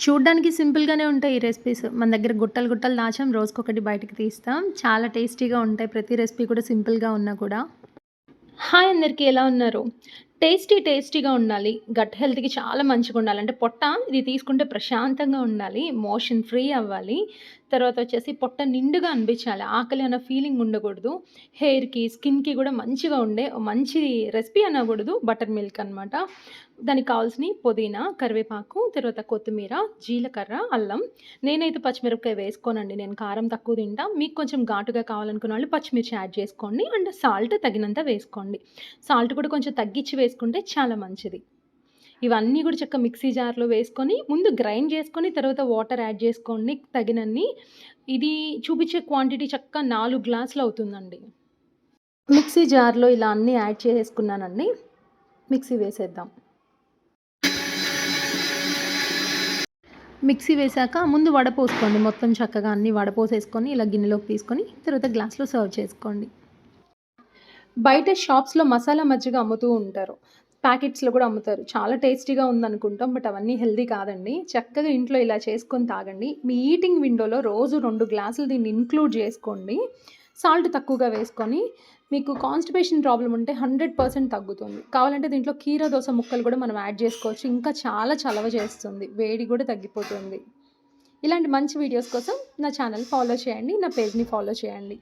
చూడ్డానికి సింపుల్‌గానే ఉంటాయి ఈ రెసిపీస్. మన దగ్గర గుట్టలు గుట్టలు దాచాం. రోజుకొకటి బయటకు తీస్తాం. చాలా టేస్టీగా ఉంటాయి. ప్రతి రెసిపీ కూడా సింపుల్‌గా ఉన్నా కూడా. హాయ్ అందరికీ ఎలా ఉన్నారు? టేస్టీ టేస్టీగా ఉండాలి. గట్ హెల్త్‌కి చాలా మంచిగుండాలి. అంటే పొట్ట ఇది తీసుకుంటే ప్రశాంతంగా ఉండాలి. మోషన్ ఫ్రీ అవ్వాలి. తర్వాత వచ్చేసి పొట్ట నిండుగా అనిపించాలి. ఆకలి అన్న ఫీలింగ్ ఉండకూడదు. హెయిర్‌కి, స్కిన్‌కి కూడా మంచిగా ఉండే మంచి రెసిపీ అనకూడదు. బటర్ మిల్క్ అనమాట. దానికి కావాల్సిన పుదీనా, కరివేపాకు, తర్వాత కొత్తిమీర, జీలకర్ర, అల్లం. నేనైతే పచ్చిమిరపకాయ వేసుకోనండి. నేను కారం తక్కువ తింటా. మీకు కొంచెం ఘాటుగా కావాలనుకున్న వాళ్ళు పచ్చిమిర్చి యాడ్ చేసుకోండి. అండ్ సాల్ట్ తగినంత వేసుకోండి. సాల్ట్ కూడా కొంచెం తగ్గించి వేసుకుంటే చాలా మంచిది. ఇవన్నీ కూడా చక్కగా మిక్సీ జార్‌లో వేసుకొని ముందు గ్రైండ్ చేసుకొని తర్వాత వాటర్ యాడ్ చేసుకోండి తగినన్ని. ఇది చూపించే క్వాంటిటీ చక్కగా నాలుగు గ్లాసులు అవుతుందండి. మిక్సీ జార్‌లో ఇలా అన్నీ యాడ్ చేసుకున్నానండి మిక్సీ వేసేద్దాం. మిక్సీ వేశాక ముందు వడపోసుకోండి. మొత్తం చక్కగా అన్నీ వడపోసేసుకొని ఇలా గిన్నెలోకి తీసుకొని తర్వాత గ్లాస్‌లో సర్వ్ చేసుకోండి. బయట షాప్స్‌లో మసాలా మజ్జిగ అమ్ముతూ ఉంటారు. ప్యాకెట్స్‌లో కూడా అమ్ముతారు. చాలా టేస్టీగా ఉందనుకుంటాం. బట్ అవన్నీ హెల్దీ కాదండి. చక్కగా ఇంట్లో ఇలా చేసుకొని తాగండి. మీ ఈటింగ్ విండోలో రోజు రెండు గ్లాసులు దీన్ని ఇంక్లూడ్ చేసుకోండి. సాల్ట్ తక్కువగా వేసుకొని మీకు కాన్‌స్టిపేషన్ ప్రాబ్లం ఉంటే 100% తగ్గుతుంది. కావాలంటే దీంట్లో కీర దోస ముక్కలు కూడా మనం యాడ్ చేసుకోవచ్చు. ఇంకా చాలా చలవ చేస్తుంది. వేడి కూడా తగ్గిపోతుంది. ఇలాంటి మంచి వీడియోస్ కోసం నా ఛానల్ ఫాలో చేయండి. నా పేజ్‌ని ఫాలో చేయండి.